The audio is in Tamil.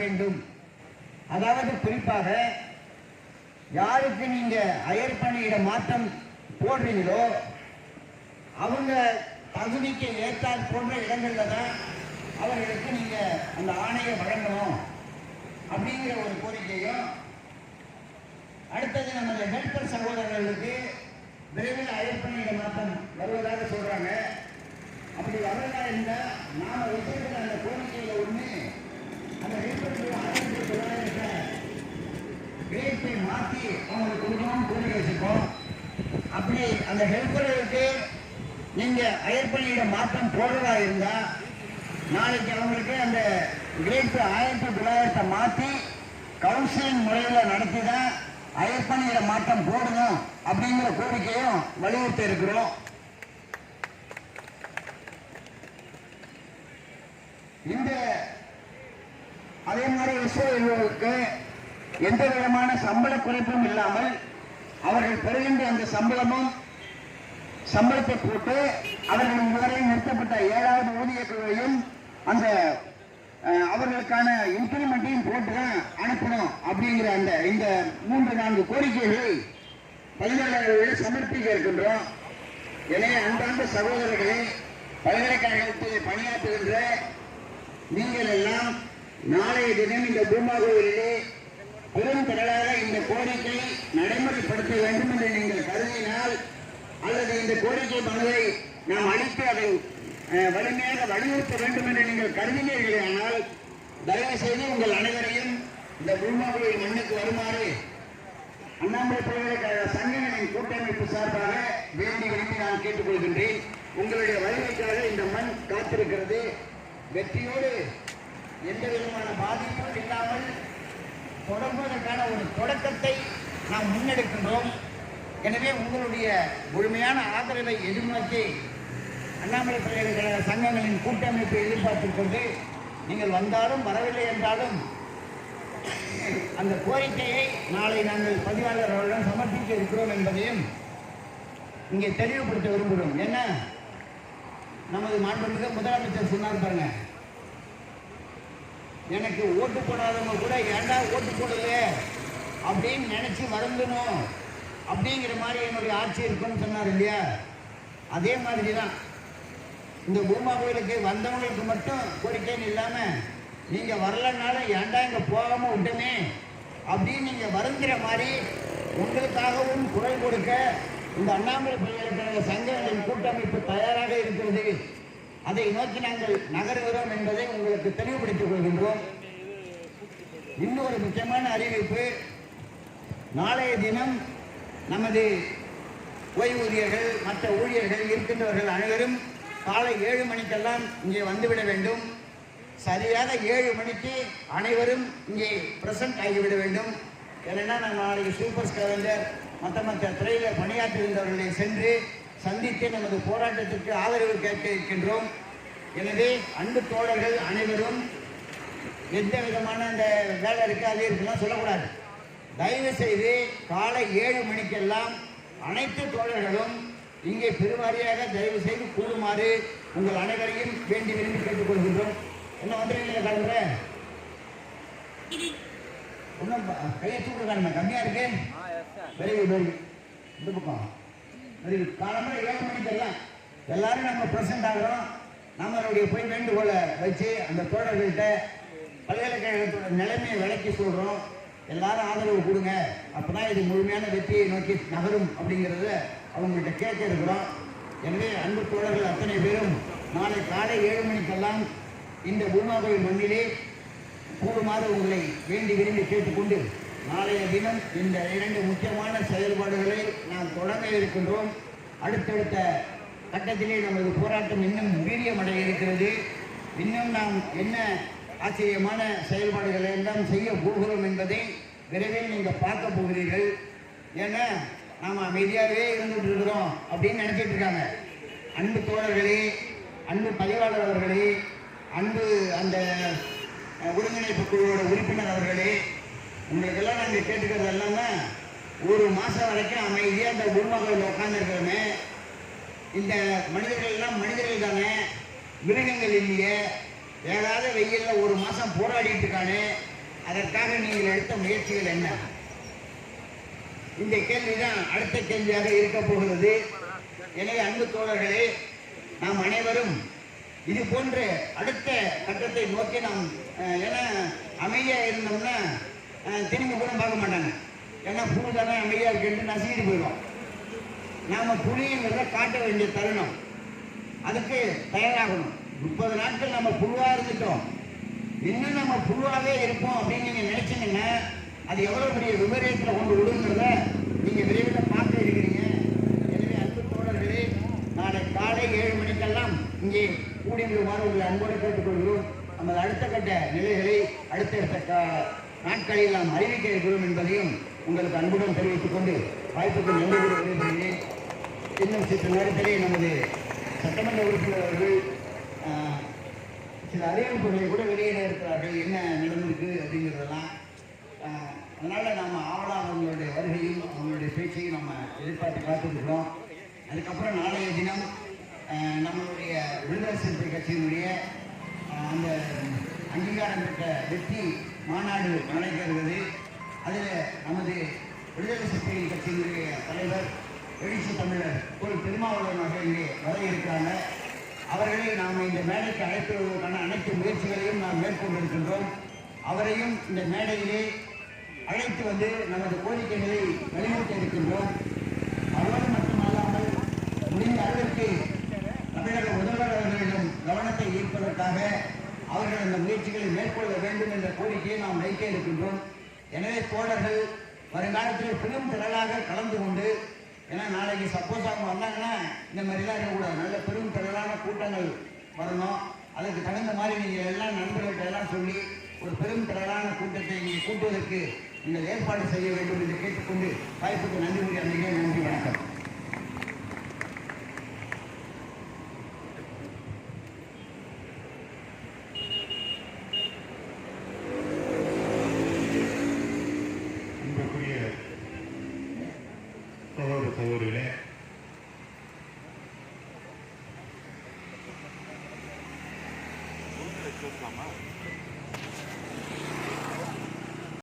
வேண்டும். அதாவது குறிப்பாக யாருக்கு நீங்க அயர் பணியிட மாற்றம் போடுறீங்களோ அவங்க தகுதிக்கு ஏற்றால் போன்ற இடங்கள்ல தான் அவர்களுக்கு நீங்க அந்த ஆணையை வழங்கணும் அப்படிங்கிற ஒரு கோரிக்கையும் அடுத்தது நமது ஹெல்பர் சகோதரர்களுக்கு விரைவில் அயற்பணியிட மாற்றம் வருவதாக சொல்றாங்க. அப்படி வரதா இருந்தால் நாம் வச்சிருக்கிற அந்த கோரிக்கை ஒண்ணு அந்த ஹெல்பருக்கு ஆயிரத்தி தொள்ளாயிரத்தை கிரேட்டை மாற்றி அவங்களுக்கு இருக்கும். அப்படி அந்த ஹெல்ப்பர்களுக்கு நீங்க அயர் மாற்றம் போடுறதா இருந்தா நாளைக்கு அவங்களுக்கு அந்த கிரேட் ஆயிரத்தி தொள்ளாயிரத்தை மாற்றி கவுன்சிலிங் முறையில் நடத்தி தான் அயற்பணியிட மாற்றம் போடணும் அப்படிங்கிற கோரிக்கையும் வலியுறுத்தி இருக்கிறோம். இந்த அதே மாதிரி இஸ்ரேலுக்கு எந்த விதமான சம்பள குறைப்பும் இல்லாமல் அவர்கள் பெறுகின்ற அந்த சம்பளமும் சம்பளத்தை போட்டு அவர்கள் இதுவரை நிறுத்தப்பட்ட ஏழாவது ஊதிய குழுவையும் அந்த அவர்களுக்கான இன்க்ரிமெண்ட்டையும் போட்டு தான் அனுப்பணும் அப்படிங்கிற அந்த இந்த மூன்று நான்கு கோரிக்கைகளை பல்கலைக்கழகங்களில் சமர்ப்பிக்க இருக்கின்றோம். எனவே அன்பார்ந்த சகோதரர்களே பல்கலைக்கழகத்தில் பணியாற்றுகின்ற நீங்கள் எல்லாம் நாளைய தினம் இந்த பூமா கோவிலிலே பெரும் இந்த கோரிக்கை நடைமுறைப்படுத்த வேண்டும் என்று நீங்கள் கருதினால் அல்லது இந்த கோரிக்கை மனுவை நாம் அளித்து அதை வலிமையாக வலியுறுத்த வேண்டும் என்று நீங்கள் கருதினீர்களே ஆனால் தயவு செய்து உங்கள் அனைவரையும் இந்த பூமா மண்ணுக்கு வருமாறு அண்ணாமலை பல்கலைக்கழக சங்கங்களின் கூட்டமைப்பு சார்பாக வேண்டி விரும்பி நான் கேட்டுக்கொள்கின்றேன். உங்களுடைய வலிமைக்காக இந்த மண் காத்திருக்கிறது. வெற்றியோடு எந்த விதமான பாதிப்பும் இல்லாமல் தொடங்குவதற்கான ஒரு தொடக்கத்தை நாம் முன்னெடுக்கின்றோம். எனவே உங்களுடைய முழுமையான ஆதரவை எதிர்நோக்கி அண்ணாமலை பல்கலைக்கழக சங்கங்களின் கூட்டமைப்பை எதிர்பார்த்துக் கொண்டு நீங்கள் வந்தாலும் வரவில்லை என்றாலும் அந்த கோரிக்கையை நாளை நாங்கள் பதிவாளர் அவர்களிடம் சமர்ப்பிக்க இருக்கிறோம் என்பதையும் இங்கே தெளிவுபடுத்த விரும்புகிறோம். என்ன? நமது மாண்புமிகு முதலமைச்சர் சொன்னார் பாருங்கள் எனக்கு ஓட்டு போடாதவங்க கூட ஏன்டா ஓட்டு போடலையே அப்படின்னு நினச்சி வருந்தணும் அப்படிங்கிற மாதிரி என்னுடைய ஆட்சி இருக்குன்னு சொன்னார் இல்லையா? அதே மாதிரி தான் இந்த பூமா கோயிலுக்கு வந்தவங்களுக்கு மட்டும் கோரிக்கைன்னு இல்லாமல் நீங்கள் வரலனால ஏன்டா இங்கே போகாமல் விட்டுமே அப்படின்னு நீங்கள் வருந்துகிற மாதிரி உங்களுக்காகவும் குரல் கொடுக்க இந்த அண்ணாமலை பல்கலைக்கழக சங்கங்களின் கூட்டமைப்பு தயாராக இருக்கிறது. அதை நோக்கி நாங்கள் நகர்கிறோம் என்பதை உங்களுக்கு தெளிவுபடுத்திக் கொள்கின்றோம். இன்னொரு முக்கியமான அறிவிப்பு நாளைய தினம் நமது ஓய்வூதியர்கள் மற்ற ஊழியர்கள் இருக்கின்றவர்கள் அனைவரும் காலை ஏழு மணிக்கெல்லாம் இங்கே வந்துவிட வேண்டும். சரியாக ஏழு மணிக்கு அனைவரும் இங்கே பிரசன்ட் ஆகிவிட வேண்டும். ஏன்னா நான் நாளைக்கு சூப்பர் ஸ்கவெண்டர் மற்ற மற்ற துறையில் பணியாற்றியிருந்தவர்களை சென்று சந்தித்து நமது போராட்டத்திற்கு ஆதரவு கேட்க இருக்கின்றோம். எனவே அன்பு தோழர்கள் அனைவரும் எந்த விதமான அந்த வேலை இருக்கு அது இருக்குலாம் சொல்லக்கூடாது. தயவு செய்து காலை ஏழு மணிக்கெல்லாம் அனைத்து தோழர்களும் இங்கே பெருவாரியாக தயவு செய்து கூடுமாறு உங்கள் அனைவரையும் வேண்டி விரும்பி கேட்டுக்கொள்கின்றோம். என்ன வந்துடுறீங்களா கிளம்புற ஒன்றும் கையை தூக்க காணுமே கம்மியாக இருக்கு வெரி குட் வெரி இந்த பக்கம். வெரி காலமாக ஏழு மணிக்கு எல்லாம். எல்லாரும் நம்ம ப்ரெசென்ட் ஆகிறோம். நம்மளுடைய போய் வேண்டுகோளை வச்சு அந்த தோழர்கள்ட்ட பல்கலைக்கழகத்தோட நிலைமையை விளக்கி சொல்கிறோம் எல்லாரும் ஆதரவு கொடுங்க. அப்பதான் இது முழுமையான வெற்றியை நோக்கி நகரும் அப்படிங்கிறத அவங்கள்ட்ட கேட்க இருக்கிறோம். எனவே அன்பு தோழர்கள் அத்தனை பேரும் நாளை காலை ஏழு மணிக்கெல்லாம் இந்த பூமா கோயில் மண்ணிலே கூடுமாறு உங்களை வேண்டி விரும்பி கேட்டுக்கொண்டு நாளைய தினம் இந்த இரண்டு முக்கியமான செயல்பாடுகளை நாம் தொடங்க இருக்கின்றோம். அடுத்தடுத்த கட்டத்திலே நமது போராட்டம் இன்னும் வீரியமடைய இருக்கிறது. இன்னும் நாம் என்ன ஆச்சரியமான செயல்பாடுகளை எல்லாம் செய்ய போகிறோம் என்பதை விரைவில் நீங்கள் பார்க்க போகிறீர்கள். ஏன்னா நாம் அமைதியாகவே இருந்துட்டு இருக்கிறோம் அப்படின்னு நினச்சிட்டு இருக்காங்க. அன்பு தோழர்களே அன்பு பதிவாளர் அவர்களே அன்பு அந்த ஒருங்கிணைப்பு குழுவோட உறுப்பினர் அவர்களே உங்களுக்கெல்லாம் நாங்கள் கேட்டுக்கிறது எல்லாமே ஒரு மாதம் வரைக்கும் அமைதியாக அந்த குருமகளில் உட்காந்துருக்கிறோமே இந்த மனிதர்கள் எல்லாம் மனிதர்கள் தானே? மிருகங்கள் இல்லையே. ஏதாவது வெயில்ல ஒரு மாசம் போராடிட்டு இருக்கானே. அதற்காக நீங்கள் எடுத்த முயற்சிகள் என்ன? இந்த கேள்விதான் அடுத்த கேள்வியாக இருக்க போகிறது. எனவே அன்பு தோழர்களே நாம் அனைவரும் இது போன்ற அடுத்த கட்டத்தை நோக்கி நாம் என ஏன்னா இருந்தோம்னா திரும்பி கூட பார்க்க மாட்டாங்க. ஏன்னா புழு தானே அமைதியா இருக்குன்னு நசுக்கிட்டு போயிடும் நாம் புளிங்கிறத காட்ட வேண்டிய தருணம். அதுக்கு தயாராகணும். முப்பது நாட்கள் நம்ம புழுவாக இருந்துட்டோம். இன்னும் நம்ம புழுவாகவே இருப்போம் அப்படின்னு நீங்கள் நினச்சிங்கன்னா அது எவ்வளோ பெரிய விபரீதத்தில் கொண்டு விடுங்கிறத நீங்கள் விரைவில் பார்க்க இருக்கிறீங்க. எனவே அன்பு தோழர்களே நாளை காலை ஏழு மணிக்கெல்லாம் இங்கே கூடியிருக்குமாறு உங்களை அன்போடு கேட்டுக்கொள்கிறோம். நமது அடுத்த கட்ட நிலைகளை அடுத்தடுத்த க- நாட்களில் நாம் அறிவிக்க இருக்கிறோம் என்பதையும் உங்களுக்கு அன்புடன் தெரிவித்துக் கொண்டு வாய்ப்புக்கு நன்றி கூறி விரும்புகிறேன் இன்னும் சில நேரத்திலே நமது சட்டமன்ற உறுப்பினர் அவர்கள் சில அறிவிப்புகளை கூட வெளியிட இருக்கிறார்கள். என்ன நடந்திருக்கு அப்படிங்கிறதெல்லாம் அதனால் நாம் நாம ஆவலாக அவங்களுடைய வருகையும் அவங்களுடைய பேச்சையும் நம்ம எதிர்பார்த்து காத்துருக்கிறோம். அதுக்கப்புறம் நாளைய தினம் நம்மளுடைய விடுதலை சிறுத்தை கட்சியினுடைய அந்த அங்கீகாரம் பெற்ற வெற்றி மாநாடு நடைபெறுகிறது. அதில் நமது விடுதலை சிறுத்தைகள் கட்சியினுடைய தலைவர் எழுச்சி தமிழர் ஒரு திருமாவளவன் இங்கே வர இருக்கிறாங்க. அவர்களை நாம் இந்த மேடைக்கு அழைத்து வருவதற்கான அனைத்து முயற்சிகளையும் நாம் மேற்கொண்டிருக்கின்றோம். அவரையும் இந்த மேடையிலே அழைத்து வந்து நமது கோரிக்கைகளை வலியுறுத்த இருக்கின்றோம். வேண்டும் என்ற கோரிக்கையை நாம் வைக்க இருக்கின்றோம். எனவே தோழர்கள் வருங்காலத்தில் பெரும் திரளாக கலந்து கொண்டு ஏன்னா நாளைக்கு சப்போஸ் அவங்க வந்தாங்கன்னா இந்த மாதிரிலாம் இருக்கக்கூடாது. நல்ல பெரும் திரளான கூட்டங்கள் வரணும். அதுக்கு தகுந்த மாதிரி நீங்கள் எல்லாம் நண்பர்கள்ட்ட எல்லாம் சொல்லி ஒரு பெரும் திரளான கூட்டத்தை நீங்கள் கூட்டுவதற்கு நீங்கள் ஏற்பாடு செய்ய வேண்டும் என்று கேட்டுக்கொண்டு வாய்ப்புக்கு நன்றி கூறி அன்றைக்கே நன்றி வணக்கம். சகோதர